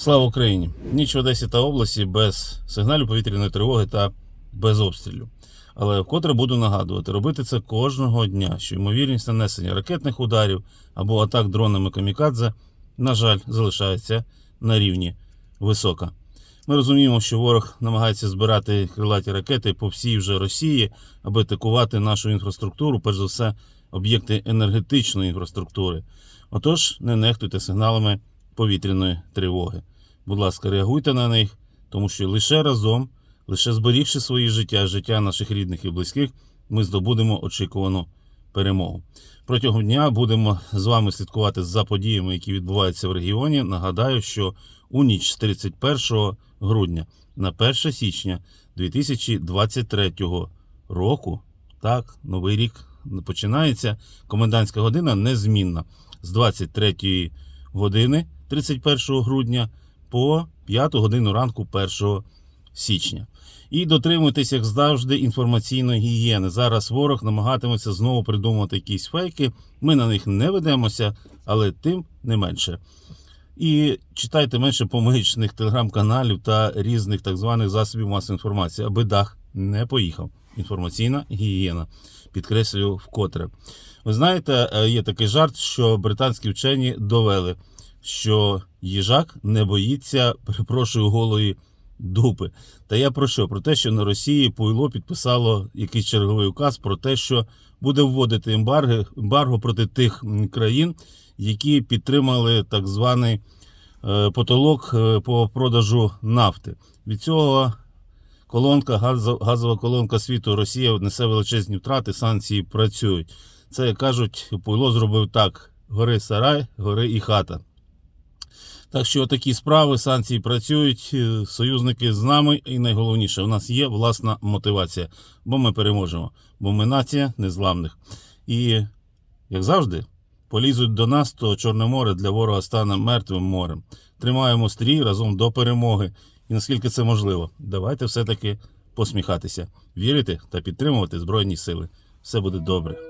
Слава Україні! Ніч в Одесі та області без сигналів повітряної тривоги та без обстрілів. Але вкотре буду нагадувати, робити це кожного дня, що ймовірність нанесення ракетних ударів або атак дронами камікадзе, на жаль, залишається на рівні висока. Ми розуміємо, що ворог намагається збирати крилаті ракети по всій вже Росії, аби атакувати нашу інфраструктуру, перш за все, об'єкти енергетичної інфраструктури. Отож, не нехтуйте сигналами повітряної тривоги. Будь ласка, реагуйте на них, тому що лише разом, лише зберігши свої життя, життя наших рідних і близьких, ми здобудемо очікувану перемогу. Протягом дня будемо з вами слідкувати за подіями, які відбуваються в регіоні. Нагадаю, що у ніч з 31 грудня на 1 січня 2023 року, так, новий рік починається. Комендантська година незмінна з 23 години 31 грудня по 5 годину ранку 1 січня. І дотримуйтесь, як завжди, інформаційної гігієни. Зараз ворог намагатиметься знову придумати якісь фейки. Ми на них не ведемося, але тим не менше. І читайте менше помичних телеграм-каналів та різних так званих засобів масової інформації, аби дах не поїхав. Інформаційна гігієна. Підкреслюю вкотре. Ви знаєте, е, є такий жарт, що британські вчені довели, що їжак не боїться, перепрошую, голої дупи. Та я про що? Про те, що на Росії Пуйло підписало якийсь черговий указ про те, що буде вводити ембарго, ембарго проти тих країн, які підтримали так званий е, потолок е, по продажу нафти. Від цього колонка, газо- газова колонка світу Росія несе величезні втрати, санкції працюють. Це кажуть, Пуйло зробив так: гори сарай, гори і хата. Так що такі справи, санкції працюють, е, союзники з нами, і найголовніше, у нас є власна мотивація, бо ми переможемо, бо ми нація незламних. І, як завжди, полізуть до нас, то Чорне море для ворога стане мертвим морем. Тримаємо стрій разом до перемоги. І наскільки це можливо, давайте все-таки посміхатися, вірити та підтримувати Збройні Сили. Все буде добре.